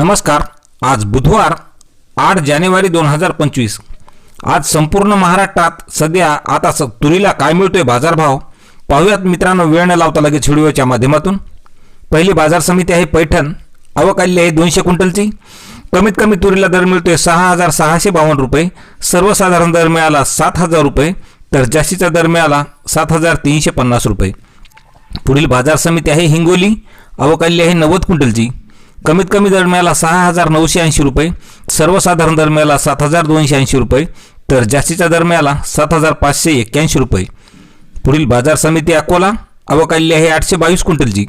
नमस्कार. आज बुधवार आठ जानेवारी दोन हजार पंचवीस. आज संपूर्ण महाराष्ट्रात सध्या आता स तुरीला काय मिळतोय बाजारभाव? पाहूयात मित्रांनो वेळ न लावता लगेच व्हिडिओच्या माध्यमातून. पहिली बाजार समिती आहे पैठण. अवकाली आहे दोनशे क्विंटलची. कमीत कमी तुरीला दर मिळतोय सहा हजार सहाशे बावन्न रुपये. सर्वसाधारण दर मिळाला सात हजार रुपये. तर जास्तीचा दर मिळाला सात हजार तीनशे पन्नास रुपये. पुढील बाजार समिती आहे हिंगोली. अवकाली आहे नव्वद क्विंटलची. कमीत कमी दर मिळाला सहा हजार नऊशे ऐंशी रुपये सर्वसाधारण दर मिळाला सात हजार दोनशे ऐंशी रुपये तर जास्तीचा दर मिळाला सात हजार पाचशे एक्क्याऐंशी रुपये. पुढील बाजार समिती अकोला अवकाली आहे आठशे बावीस क्विंटलची.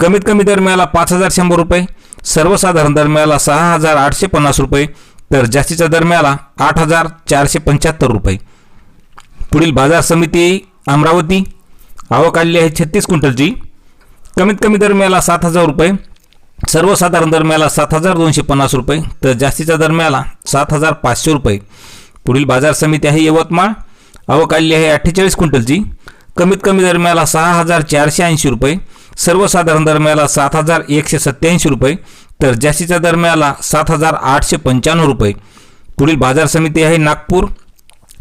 कमीत कमी दर मिळाला पाच हजार शंभर रुपये सर्वसाधारण दर मिळाला सहा हजार आठशे पन्नास रुपये तर जास्तीचा दर मिळाला आठ हजार चारशे पंच्याहत्तर रुपये. पुढील बाजार समिती अमरावती आवकाली आहे छत्तीस क्विंटलची. कमीत कमी दर मिळाला सात हजार रुपये सर्वसाधारण दर मिळाला सात हजार दोनशे पन्नास रुपये तर जास्तीचा दर मिळाला सात हजार पाचशे रुपये. पुढील बाजार समिती आहे यवतमाळ. अवकाळली आहे अठ्ठेचाळीस क्विंटलची. कमीत कमी दर मिळाला सहा हजार चारशे ऐंशी रुपये. सर्वसाधारण दर मिळाला सात हजार एकशे सत्त्याऐंशी रुपये. तर जास्तीचा दर मिळाला सात हजार आठशे पंच्याण्णव रुपये. पुढील बाजार समिती आहे नागपूर.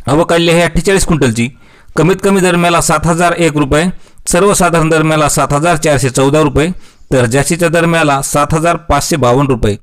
अवकाल्य आहे अठ्ठेचाळीस क्विंटलची. कमीत कमी दरम्याला सात हजार एक रुपये. सर्वसाधारण दरम्याला सात हजार चारशे चौदा रुपये. तर जास्तीच्या दरम्याला सात हजार पाचशे बावन्न रुपये.